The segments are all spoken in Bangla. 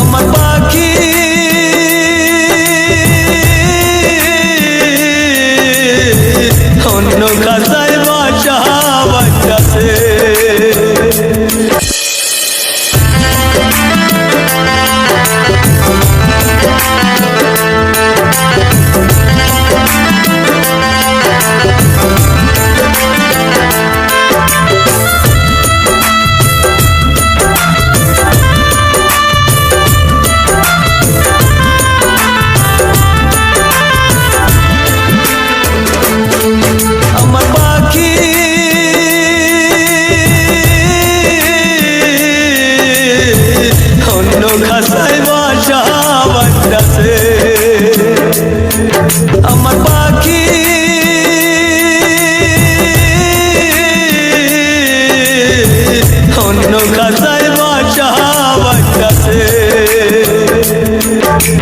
আমার পাখি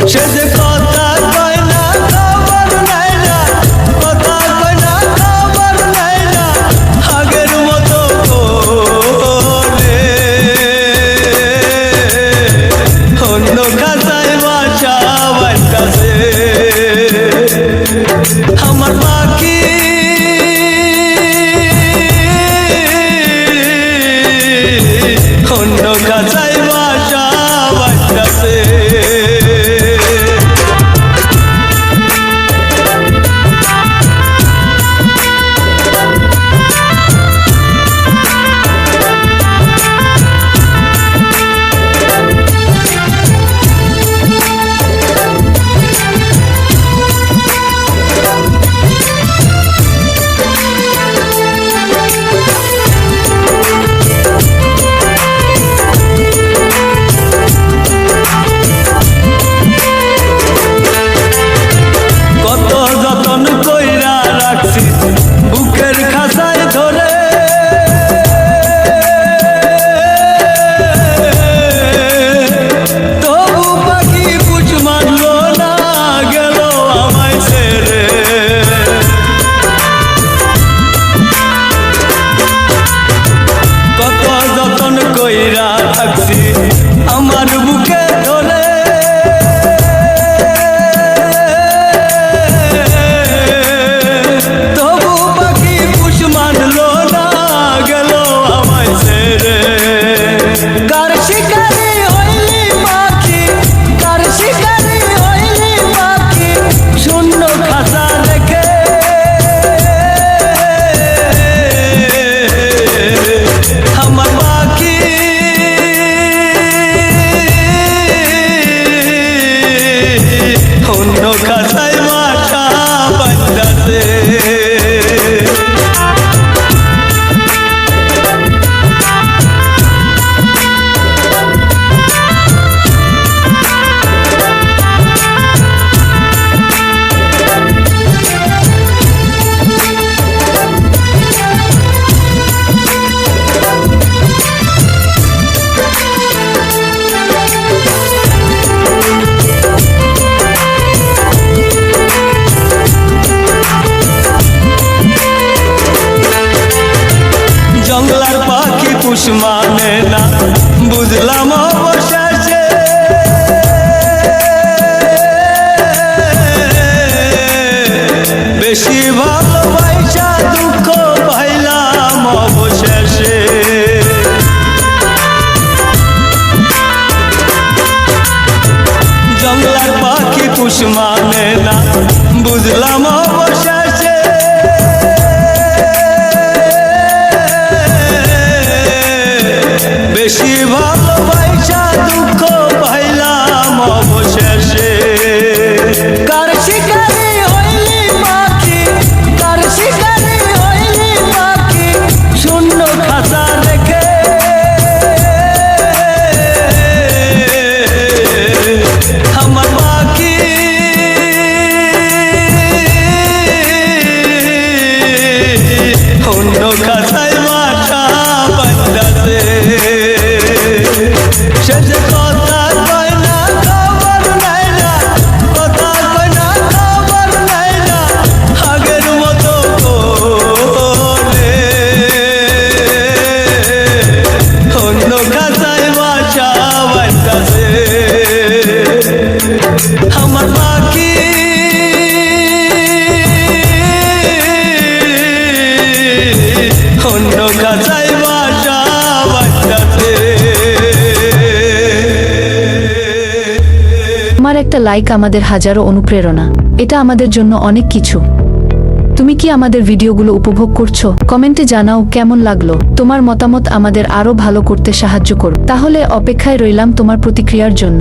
Ce se poate মানুষ মানে না। বুঝলাম অবশেষে। বেশি ভালোবাসা, দুঃখ পাইলাম অবশেষে। জঙ্গলার পাখি কুশ মানে না। বুঝলাম একটা লাইক আমাদের হাজারো অনুপ্রেরণা। এটা আমাদের জন্য অনেক কিছু। তুমি কি আমাদের ভিডিওগুলো উপভোগ করছ? কমেন্টে জানাও কেমন লাগল। তোমার মতামত আমাদের আরও ভালো করতে সাহায্য করো তাহলে অপেক্ষায় রইলাম তোমার প্রতিক্রিয়ার জন্য।